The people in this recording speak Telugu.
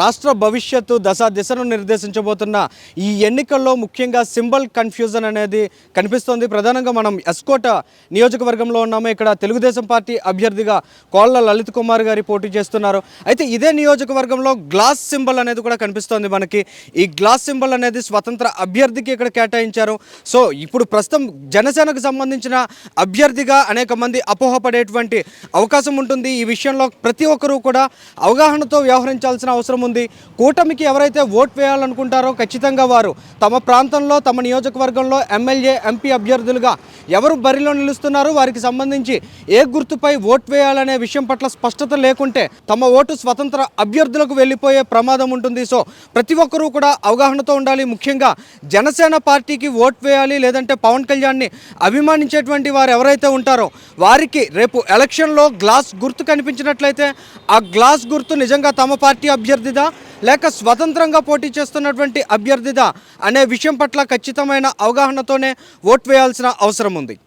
రాష్ట్ర భవిష్యత్తు దశ దిశను నిర్దేశించబోతున్న ఈ ఎన్నికల్లో ముఖ్యంగా సింబల్ కన్ఫ్యూజన్ అనేది కనిపిస్తోంది. ప్రధానంగా మనం ఎస్కోట నియోజకవర్గంలో ఉన్నాము. ఇక్కడ తెలుగుదేశం పార్టీ అభ్యర్థిగా కోళ్ళ లలిత్ కుమార్ గారి పోటీ చేస్తున్నారు. అయితే ఇదే నియోజకవర్గంలో గ్లాస్ సింబల్ అనేది కూడా కనిపిస్తోంది మనకి. ఈ గ్లాస్ సింబల్ అనేది స్వతంత్ర అభ్యర్థికి ఇక్కడ కేటాయించారు. సో ఇప్పుడు ప్రస్తుతం జనసేనకు సంబంధించిన అభ్యర్థిగా అనేక మంది అపోహపడేటువంటి అవకాశం ఉంటుంది. ఈ విషయంలో ప్రతి ఒక్కరూ కూడా అవగాహనతో వ్యవహరించాల్సిన అవసరం ఉంది. కూటమికి ఎవరైతే ఓట్ వేయాలనుకుంటారో ఖచ్చితంగా వారు తమ ప్రాంతంలో తమ నియోజకవర్గంలో ఎమ్మెల్యే ఎంపీ అభ్యర్థులుగా ఎవరు బరిలో నిలుస్తున్నారు వారికి సంబంధించి ఏ గుర్తుపై ఓటు వేయాలనే విషయం పట్ల స్పష్టత లేకుంటే తమ ఓటు స్వతంత్ర అభ్యర్థులకు వెళ్ళిపోయే ప్రమాదం ఉంటుంది. సో ప్రతి ఒక్కరూ కూడా అవగాహనతో ఉండాలి. ముఖ్యంగా జనసేన పార్టీకి ఓటు వేయాలి లేదంటే పవన్ కళ్యాణ్ని అభిమానించేటువంటి వారు ఎవరైతే ఉంటారో వారికి రేపు ఎలక్షన్లో గ్లాస్ గుర్తు కనిపించినట్లయితే ఆ గ్లాస్ గుర్తు నిజంగా తమ పార్టీ అభ్యర్థిదా? లేక స్వతంత్రంగా పోటీ చేస్తున్నటువంటి అభ్యర్థిదా అనే విషయం పట్ల ఖచ్చితమైన అవగాహనతోనే ఓట్ వేయాల్సిన అవసరం ఉంది.